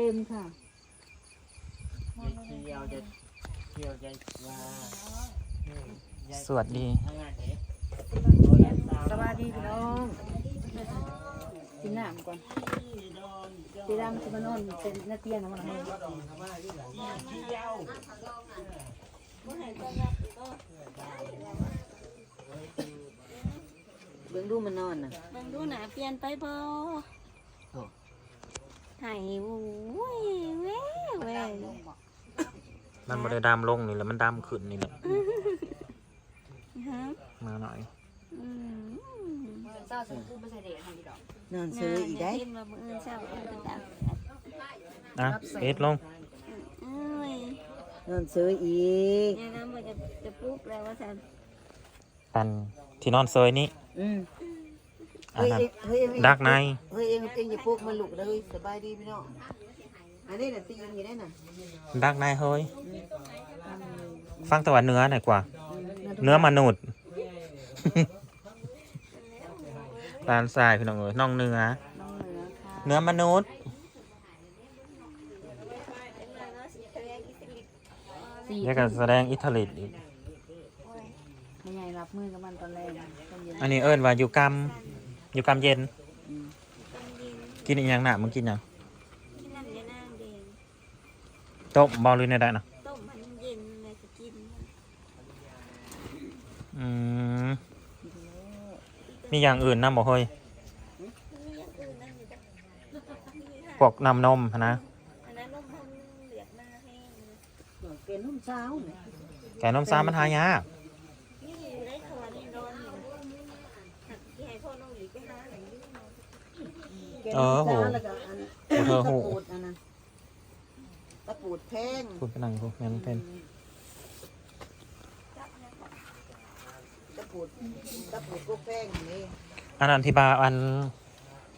ต็มค่ะเที่ยวจะเที่ยวจะว่าอืมยายสวัสดี ทำงานเด็กสวัสดีพี่น้องกินน้ำก่อนตีดำจะมานอนเป็นนาเตียนะมันเบิ่งดูมันนอนน่ะ เบิ่งดูหนาเปลี่ยนไปบ่ ไห้โว้ยแว่แว่มันบ่ได้ดำลงนี่แหละมันดำขึ้นนี่แหละฮะมาหน่อยอืมนอนซื้ออีกได้กินมามื้ออื่นเช้าเอิ้นตามอะเอ็ดลงเอ้ยนอนซื้ออีกเนี่ยน้ำมันจะจะปลุ๊บแล้วว่าซั่นปันที่นอนเซยนี่อืม อันนั้นเฮ้ยเองดักในเฮ้ยเองเองอย่าปลุกมันลุกเลยสบายดีพี่น้องอันนี้น่ะตีนอยู่ได้น่ะดักในเฮ้ยฟังแตะวันเนื้อหน่อยกว่า เนื้อมนุษย์ร้านทรายพี่น้องเอ้ยน้องเนื้อน้องเหนือค่ะเนื้อมนุษย์สี่แล้วก็แสดงอิทาลิตอีกไม่ใหญ่รับมือกับมันตอนแรกตอนเย็นอันนี้เอิ้นว่าอยู่กรรม อยู่กรรมเย็น อืมกินอีกอย่างหนามึงกินหยังกินน้ำยานางแดงต้มบอลหรือในได้นะต้มให้มันเย็นเลยก็กินอืมมีอย่างอื่นนะบอกเฮ้ยมีอย่างอื่นนั่นอยู่จ้ะพวกน้ำนมนะอันนั้นนมมันเหลือกมาให้เป็นนุ่มเช้าเนี่ยแกนมซ้ามันหายาก นี่อยู่ได้ขวานร้อนอยู่หักที่ให้พ่อน้องหลีไปหาหนังอยู่เนาะ แกงนุ่มเช้าแล้วก็อันโอ้เธอตะหูปูดอันนั้นตะปูดแพงพูดไปนั่งพูดแม่นเป็นตะปูดตะปูดก็แพงนี่อันนั้นที่บาอัน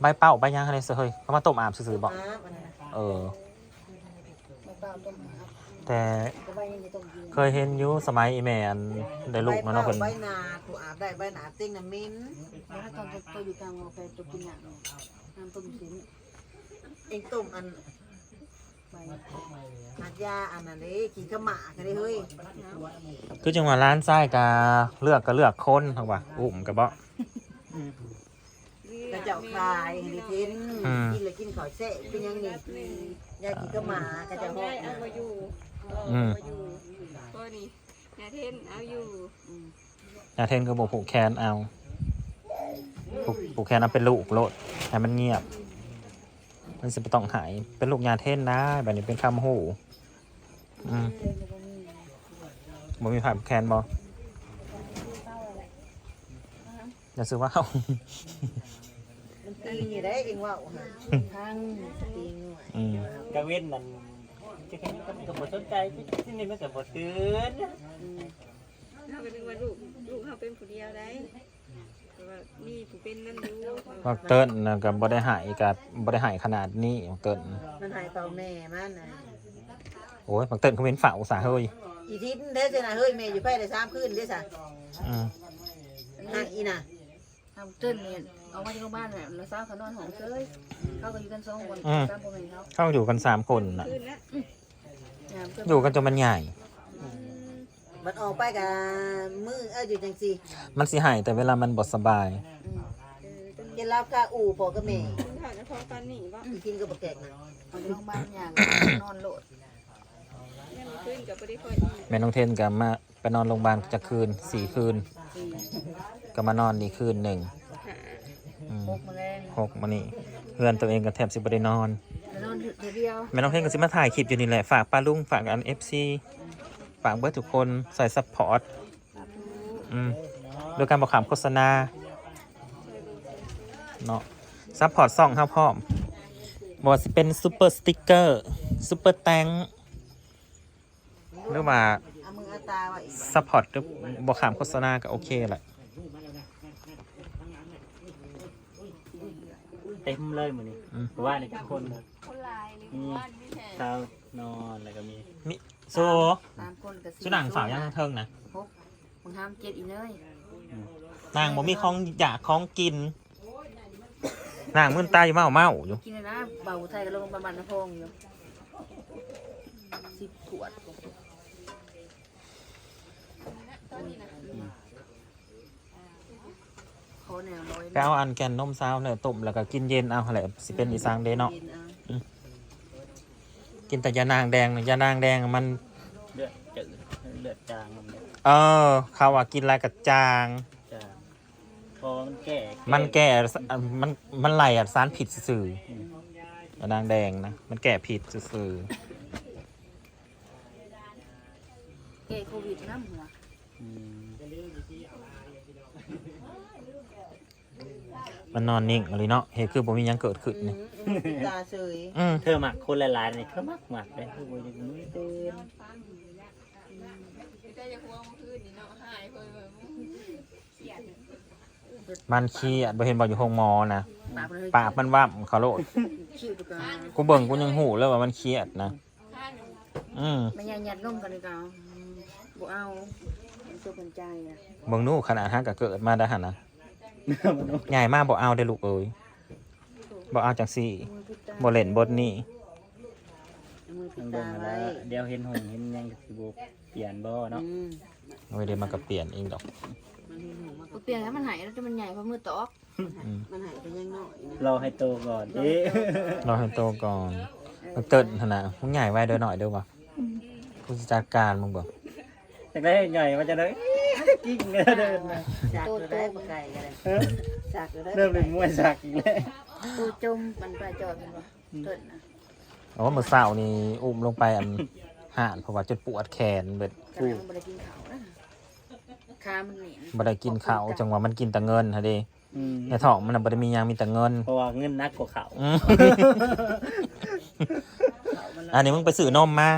ใบเป้าใบยางอะไรเสยเฮ้ยเขามาต้มอาบซื่อๆบอกน้ำอันนั้นเออ ไม่เปล่าต้มน้แต่ำก็ใบยังจะต้มกินเคยเห็นอยู่สมัยอีแมนได้ลูกเนาะเนาะเพิ่นใบนาถูอาบได้ใบนาเต็งน้ำมิ้นแล้วถ้าตอนตัวอยู่กลางเราไปตัวกินหนักน้ำต้มสินเองต้มอันใบหัดยาอันนั้นเลยขี่ขมะกันเลยเฮ้ยคือจังหวะร้านไส้กาเลือกก็เลือกคนเฮาว่าอุ้มก็บ่กระเจ้าคายให้ได้กินอืมกินเลยกินข้าวเสะเป็นยังนี่ยาขี่ขมะกระเจ้าห้อได้งเอานะมาอยู่อืมเอามาอยู่ก็นี่ยาเทนเอาอยู่นาเทนก็บอกผูกแขนเอา ผูกผูกแขนเอาเป็นลูกโลดให้มันเงียบ มันสิบ่ต้องหาย เป็นลูกยาเทนนะแบบนี้เป็นคำหูอืมบ่มีผ่านแคนบ่อย่าซื้อว่าเอามันตีอยู่ได้เองว่าฮะทั้งตีงหน่วยอืมกระเว้นนั่นจะแค่นี้ก็ก็บ่สนใจที่นี่มันก็บ่ตื่นเราก็นึกว่าลูกลูกเขาเป็นผู้เดียวได้แต่ ว่ามีผู้เป็นนั่นอยู่บักเติ้ลนะกับ่ได้หายกับบ่ได้หายขนาดนี้บักเติ้ลมันหายเปล่าแม่มันนะโอ้ยบักเติ้ลเขาเป็นฝ่าอุตสาห์เฮ้ยอีทิศเด้อจ้ะนะเฮ้ยแม่อยู่ไปได้สามคืนเด้อจ้ะอืมหักอีน่ะทำเต้นเนี่ยเอาไว้ที่โรงพยาบาลเนี่ยแล้วเช้าเขานอนห้องเฉยเขาก็อยู่กันสองคนสามคนเองเขาเข้าอยู่กันสามคนน่ะคืนละงามเกินอยู่กันจนมันใหญ่ มันออกไปกับมือเอออยู่จังสิมันสิหายแต่เวลามันบดสบายเจะรับกาอู่พอกับแม่คุณถ่ายในท้องปันนี่บ่อีกินก็บ่แตกนะเอาที่โรงพยาบาลอย่างนอนโหลดเนี่ยมันขึ้นกับบ่ได้ค่อยอีกแม่น้องเทนกับมาไปนอนโรงพยาบาลจะคืนสี่คืนสี่ก็มานอนอีกคืนหนึ่งหาอืมหกแมลงหกมานี่เพื่อนตัวเองก็แทบสิบได้นอน แล้วนอนเดียวแม่น้องเทนก็สิมาถ่ายคลิปอยู่นี่แหละฝากป้าลุงฝากอันเอฟซี ฝากเบิร์ทุกคนใส่ซัพพอร์ตอืมโดยการบอกขามโฆษณาเนาะซัพพอร์ตซ่องห้าพร้อมบอกว่าสิเป็นซูเปอร์สติกเกอร์ซูเปอร์แตงหรือว่าเอามือเอาตาไว้อีกซัพพอร์ตบอกขามโฆษณาก็โอเคแหละเต็มเลยมื้อนี้อืมเพราะว่านี่ทุกคนคนลายนี่มีบ้านไม่แท้เช้านอนแล้วก็มี มิโซสามคนกับสี่ชุดหนังสาวยังเทิงนะหกมึงห้ามเจ็ดอีกเลยนางบ่มีของอยากของกิน นางมึนตายเมาเมาอยู่กินเลยนะเบาไทยกับลงประมาณน้ำพองอยู่สิบขวดเขาแนวร้อยไปเอาอันแกนนมซาวเนี่ยต้มแล้วก็กินเย็นเอาแหละสิเป็นอีสางเดเนาะกินเอา กินแต่ยานางแดงน่ะยานางแดงมัน เลือดจืดเลือดจางมันเนี่ยเออ เขาว่ากินอะไรกับจาง จางพอมันแก่มันแก่มันมันไหลอะสารผิดสื่อๆยานางแดงนะมันแก่ผิดสื่อเกโควิดน้ำหัวอืม ๆ มันนอนนิ่งอะไรเนาะเหตุคือบ่มีหยังเกิดขึ้นอืนี่มอืมตาเฉยอืมเธอหมักคนหลายๆนี่เธอหมักหมักเลยคือบ่ยังมือเต้นแต่จะห่วงเมื่อคืนนี่เนาะหายเพิ่นแบบเสียดมันเครียดบ่เห็นบ่อยู่ห้องหมอนะปากเลยปากมันว่ำเขาโลดคิ้วตัวกันกูเบิ่งกูยังหูเลยว่ามันเครียดนะข้างหนึงอืมไม่ยันยัดนมกันเลยกันบ่เอาเป็นตัวเป็นใจอะเบิ่งนู่ขนาดฮักก็เกิดมาได้หั่นนะมัน ใหญ่มากบ่เอาได้อลูกเอ้ยบ่เอาจังซี่มือพิษตาบ่เล่นบทนี้มือพิต้ษองเบิ่ตางมาไว้แล้วเดี๋ยวเห็นหงเห็นหยังก็สิบ่เปลี่ยนบ่เนาะอืมโอ้ยเดี๋ยวมันก็เปลี่ยนเองดอกมันเห็นหูมันบ่เปลี่ยนแล้วมันหายแล้วจะมันใหญ่เพราะมือตอกอืมมันหายไปยังน้อยนะรอให้โตก่อนเด้รอให้โตก่อนมันเตินหั่นน่ะมึงใหญ่ไว้เด้อหน่อยเด้อวะผู้จัดการมึงบ่จากได้ใหญ่มันจะได้ กิ้งเลยเดินมาจากก็ได้ปลาไก่กันเลยเออจากก็ได้เริ่มเป็นมวยสักอีกแล้ว ตัวจมมันปลาจอดเป็นบ่เตินนะเอาว่ามื้อเช้านี่อุ้มลงไปอันห่านเพราะว่าจนปวดแขนเบิดกำลังบ่ได้กินข้าวนะขามันเหนียนบ่ได้กินข้าวจังว่ามันกินแต่เงินหั่นเด้อืมในท้องมันน่ะบ่ได้มีหยังมีแต่เงินเพราะว่าเงินนักกว่าเขาอืมอันนี้มึงไปซื้อนมมา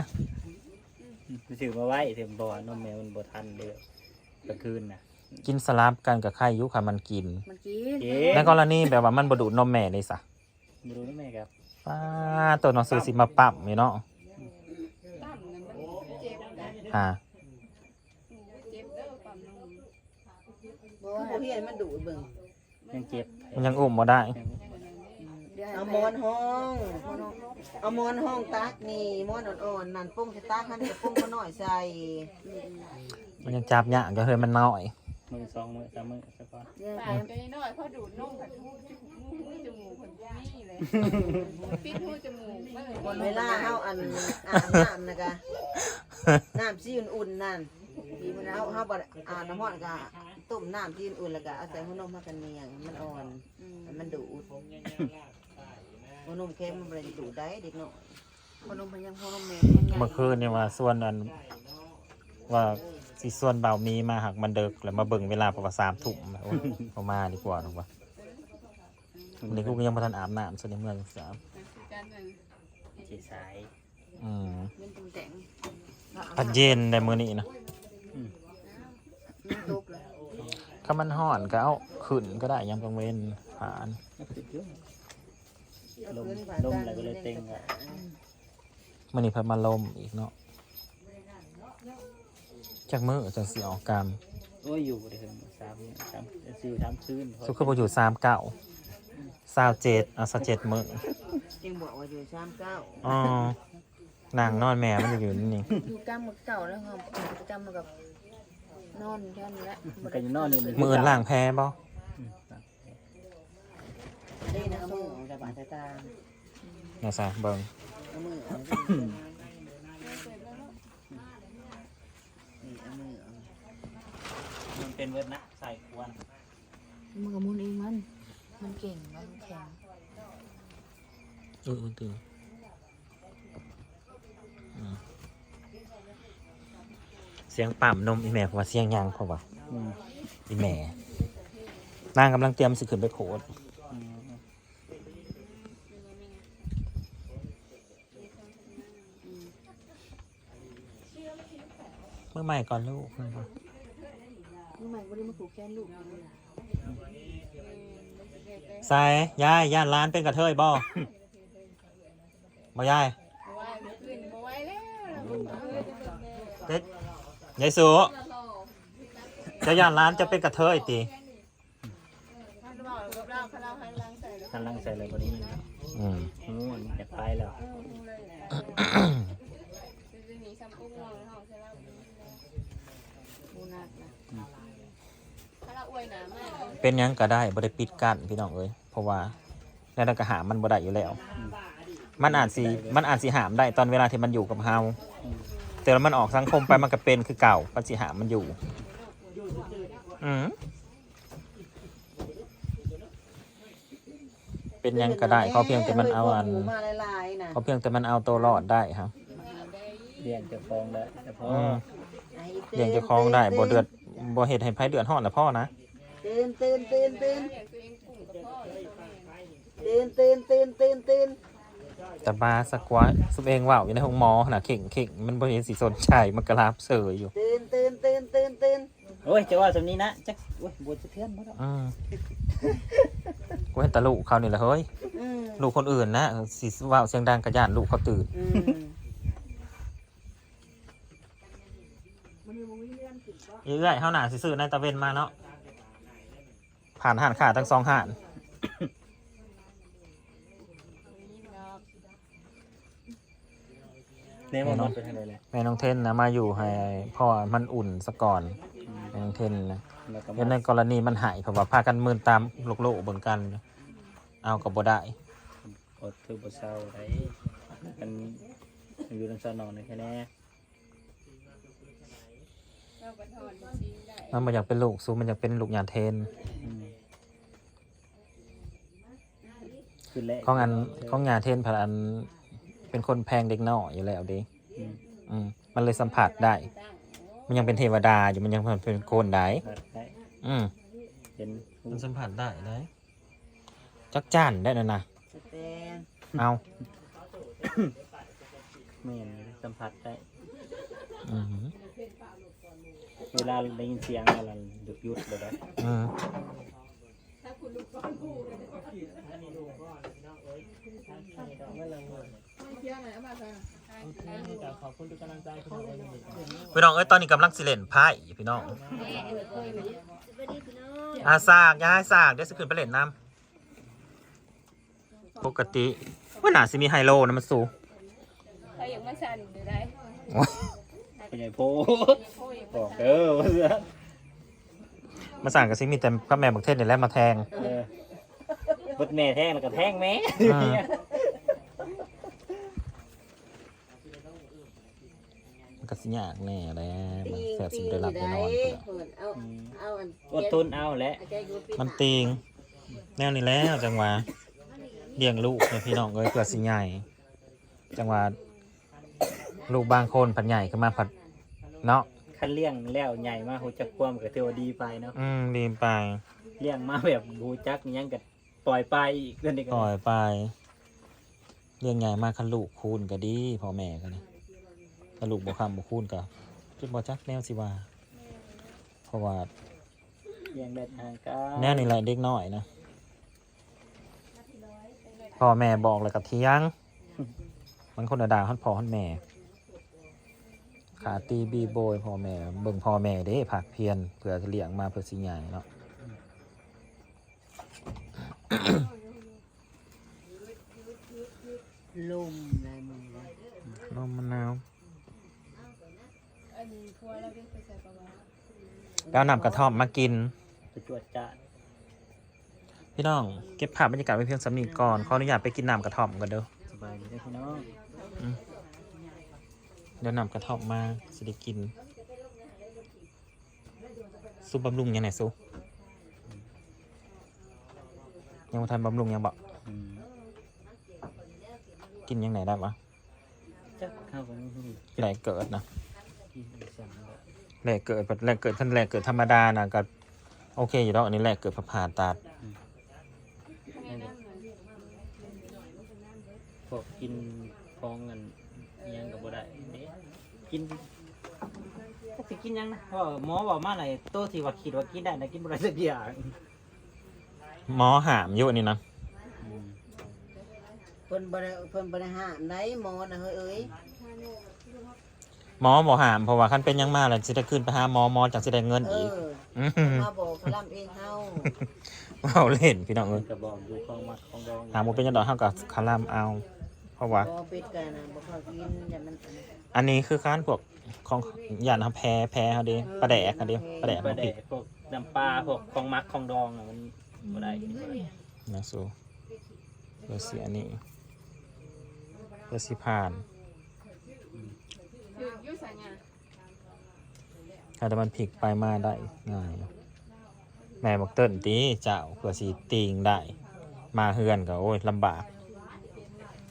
ไปถือมาไว้ถึงบ่อนมแมวมันบ่ทันเด้อ กลางคืนน่ะกินสลับกันกับไข่ยุค่ะมันกิน มันกินเอ๊ะในกรณีแบบว่ามันบดูดนมแม่เลยสะบ่รู้นะแม่ครับป้าตัวน้องซื้อสิมาปรับนี่เนาะตั้มนั่นมันเจ็บนะอ่าเจ็บเด้อปั๊มนมบ่ผู้เฮียนมันดูดเบิ่งยังเจ็บมันยังอุ้มมาได้ เดี๋ยวเอามอนห้อง เอามอนห้องตักนี่มอนอ่อนๆนั่นปุ้งจะตักหันจะปุ้งก็น้อยใส่ มันยังจับยากจะเฮ้ยมันน้อยมือสองมือสามมือสักก่อนเดี๋ยวปาไปกก็น้อยพอดูดนมกับหูหูจมูกคนนี่เลยปิดหูจมูกมันเลยวันเวลาเฮาอันอาบน้ำนะกะน้ำซีอุ่นๆนั่นดีมันเฮาเอาเฮาบ่ได้อาบน้ำร้อนกะต้มน้ำที่อุ่นๆแล้วก็เอาใส่หัวนมมากันเนียงมันอ่อนมันดูดหัวนมเค็มมันบ่ได้ดูดได้เด็กน้อยคนนมมันยังพอนมแม่เมื่อคืนเนี่ยว่าส่วนอัน ว่าสิส่วนเบามีมาหักมันเดิกแล้วมาเบิ่งเวลาประมาณสามทุ่มโอ้ยเอามาดีกว่าถูกปะวันนี้กูก็ยังมาทันอาบน้ำส่วนในเมืองสามกันนั่นสีสายอืมเงินตุ้มแต่งพัดเย็นในมือนี้นะมันตกเลยถ้ามันห่อนก็เอาขึ้นก็ได้ยามกลางเว้นผ่านติดยุ่งลมลมอะไรก็เลยเต็งอะมันนี่เพิ่มมาลมอีกเนาะ จากมือจากสีออกกรรมโอ้ยอยู่ได้ถึงสามสามสี่สามคืนสุขคือพออยู่สามเก่าสาวเจ็ดเอาสาวเจ็ดมือจึงบอกว่าอยู่ซ้ำเก้าอ๋อนางนอนแม่มันจะอยู่นี่อยู่กลางมือเก่าแล้วครับประจำมากับนอนแค่นี้แหละมันก็จะนอนอยู่มืออื่นล่างแพ้บ่ได้นะเอามือออกจากบาดตานะซะเบิ่งเอามือออกนี่เอามือออก มัน เป็นเวิร์ดนะใส่ควรมือกับมุนเองมัน มันเก่งมันแข็งเออตื่นอืมเสียงปั่มนมอีแม่เพราะว่าเสียงยังเพราะว่าอืมอีแม่นางกำลังเตรียมสิขึ้นไปโพสต์อืมเมื่อใหม่ก่อนลูกนี่ใหม่ ก็ได้มาผูกแขนลูกใส่ยายย่านร้านเป็นกระเทยบ่บ่ยายบ่ไหวเมื่อคืนบ่ไหวแล้วเด็ดยายสูจะย่านร้านจะเป็นกระเทยตีท่านบอกกับเราเขาเราให้ล้างใส่แล้วทหันหลังใส่เลยบ่ได้ยินอืมงูมันอยากไปแล้ว เออหูเลยแหละจะมีซ้ำอุ้มนอนในห้องใช่ไหม บูนักนะ ถ้าเราอวยหนามาก เป็นหยังก็ได้บ่ได้ปิดกั้นพี่น้องเอ้ยเพราะว่าแล้วเราก็หามมันบ่ได้อยู่แล้ว มันอาจสิมันอาจสิหามได้ตอนเวลาที่มันอยู่กับเฮาแต่ว่ามันออกสังคมไปมันก็เป็นคือเก่ามันสิหามมันอยู่ อืมเป็นหยังก็ได้เขาเพียงแต่มันเอาอันหมูมาหลายๆนะเขาเพียงแต่มันเอาตัวรอดได้ครับเลี้ยงเจะฟองได้แต่พอ อืมไอ้เลี้ยงเจะคลองได้บ่เดือดบ่เฮ็ดให้ไผเดือดร้อนนะพ่อนะ ตื่นตื่นตื่นตื่นอย่างตัวเองปุ่มกับพ่อเลยตัวแม่ตื่นตื่นตื่นตื่นตื่นแต่บาสักว่าสุบเองว่าวอยู่ในห้องหมอน่ะเข่งเข่งมันบ่เห็นสิสนใจมันก็ลาบเสยอยู่ตื่นตื่นตื่นตื่นตื่นโอ้ยจะว่าสำนี้นะจักโอ้ยบวชจะเทือนบ่ดอกอืมกูเห็นแตาลูกเขานี่แหละเฮ้ยอืมลูกคนอื่นนะสิว่าวเสียงดังกระย่านลูกเขาตื่นอืมเรื่อยๆเฮาหนาสิซื้อในตะเวนมาเนาะ ผ่านห่านขาทั้งสองห่านเนี่ยมันมันเป็นอะไรเลยแม่น้องเทนนะมาอยู่ให้พ่อมันอุ่นซะก่อนแม่น้องเทนนะแล้วก็เดี๋ยวในมากรณีมันหายเพราะว่าพากันมืนตามโลกโลกเบิ่งกัน เอากับบ่ได้อดถือบ่เศร้าได้มันอยู่ในสนอนแค่แน่เราบันทอนซีได้มันบ่อยากเป็นลูกซูมันอยากเป็นลูกหยาเทน อืมคือแหละของอันของหยาเทนผ่านอัน เป็นคนแพงเด็กน้อยอยู่แล้วเดิอืมอืมมันเลยสัมผัสได้ มันยังเป็นเทวดาอยู่มันยังเป็นโคนได้ผัดได้อืมเห็นหูมันสัมผัสได้ได้จักจ้านได้นะนะสแตนเอาไม่เห็นสัมผัสได้อืมเวลาได้ยินเสียงอะไรหยุดหยุดเลยนะ อืม ขอบคุณทุกกำลังใจคุณพี่น้องเอ้ยตอนนี้กำลังสิเล่นไพ่พี่น้องอาสากย้ายสากเดี๋ยวสิขึ้นไปเล่นน้ำปกติว่าหนาสิมีไฮโลนะมันสูใครอยากมาสั่นหรือได้โอ้ยเป็นไงโพโอ้ยบอกเด้อว่าเสือมาสั่งกับซิมีแต่พระแม่บักเทศนี่แหละมาแทงเออเบดแม่แท่งแล้วก็แท่งแม่ อ่า มันก็สิ ยากแน่แหล้วมันตีงแสบตีสิงได้หลับได้ได้นอนเพิ่นเอาอืมเอาอันอดทนเอาแหละอาจารย์อยู่ปีมันติงแนวนี้แล้วจังหวะเลี้ยงลูกเนี่ยพี่น้องเอ้ยเกิดสิใหญ่ จังหวะลูกบางคนผัดใหญ่ขึ้นมาผัดเนาะคันเลี้ยงแล้วใหญ่มากหูจักความก็ถือว่าดีไปเนาะอืมดีไปเลี้ยงมาแบบหูจักอิหยังก็ปล่อยไปอีกเรื่องนี้ก็ปล่อยไป เลี้ยงใหญ่มากคันลูกคูณก็ดีพ่อแม่กัน นะถ้าลูกบ่คำบ่คูณก็จุดบ่จักแนวสิว่าเพราะว่าเลี้ยงได้ทางก็แนวนี้แหละเด็กน้อยนะพ่อแม่บอกแล้วกับเที่ยง มันคนละด่าฮอนพ่อฮอนแม่ ขาตีบีโบยพ่อแม่เบิ่งพ่อแม่เด้ผักเพียนเพื่อเลี้ยงมาเพื่อสิใหญ่เนาะ ลมในมือเลย นมมะนาว อันนี้ครัวเราเป็นไปใส่ประมาณ แล้วนำกระท่อมมากินไปจวดจ้าพี่น้องเก็บภาพบรรยากาศไว้เพียงสำนีก่อนขออนุญาตไปกินน้ำกระท่อมกันเด้อสบายดีเด้อพี่น้องเดี๋ยวนำกระท่อมมาสิได้กินซุปบำรุงยังไงซุยังมาทานบำรุงยังบอกอืมกินยังไหนได้ปะจักเข้าไปนี่ที่แหลกเกิดนะกินอีกสั่งแล้ว แหลกเกิดแหลกเกิดท่านแหลกเกิดธรรมดานะก็โอเคอยู่แล้วอันนี้แหลกเกิดผ่าตัดพวกกินฟองกันอิหยังกับบ่ได้เด้กินก็สิกินหยังนะเพราะว่าหมอบอกมาไหนโตที่ว่าคิดว่ากินได้นะกินบ่ได้สักอย่างหมอหามอยู่อันนี้นะอืมเพิ่นบ่ได้เพิ่นบ่ได้ห้ามได้หมอนะเฮ้ยเอ้ย หมอบอกหามเพราะว่าขั้นเป็นยังมากเลยสิได้ขึ้นไปหาหมอหมอจากสิได้เงินเออีกอมมาบอกพลัมเองเฮาเอาเล่นพี่น้องเอ้ยกระบอกอยู่ของมักของดองหาโมเป็นยันดอกเท่ากับคาร่ามเอา เพราะว่า บ่เป็ดกันนะบ่เข้ากินอย่ามันอันนั้นอันนี้คือการพวกของยานเขาแพ้แพ้เขาดิปลาแดกเขาดิปลาแดกปลามันแดผิดกพวกน้ำปลาพวกของมักของดองอะมันบ่ได้นะสูเพื่อเสียนี่เพื่อสิผ่าน อยู่อยู่ไสเนี่ยถ้าแต่มันพลิกไปมาได้ง่ายแม่บอกเติ้นตีเจ้าเพื่อสีติงได้ มาเฮือนก็โอ้ยลำบาก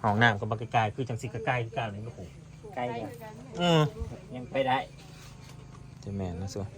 ห้องน้ำก็บักไกลๆคือจังสิกใกล้ๆคือกันนี่ก็ผมใกล้กันอืมยังไปได้เจะแม่นนะสูแ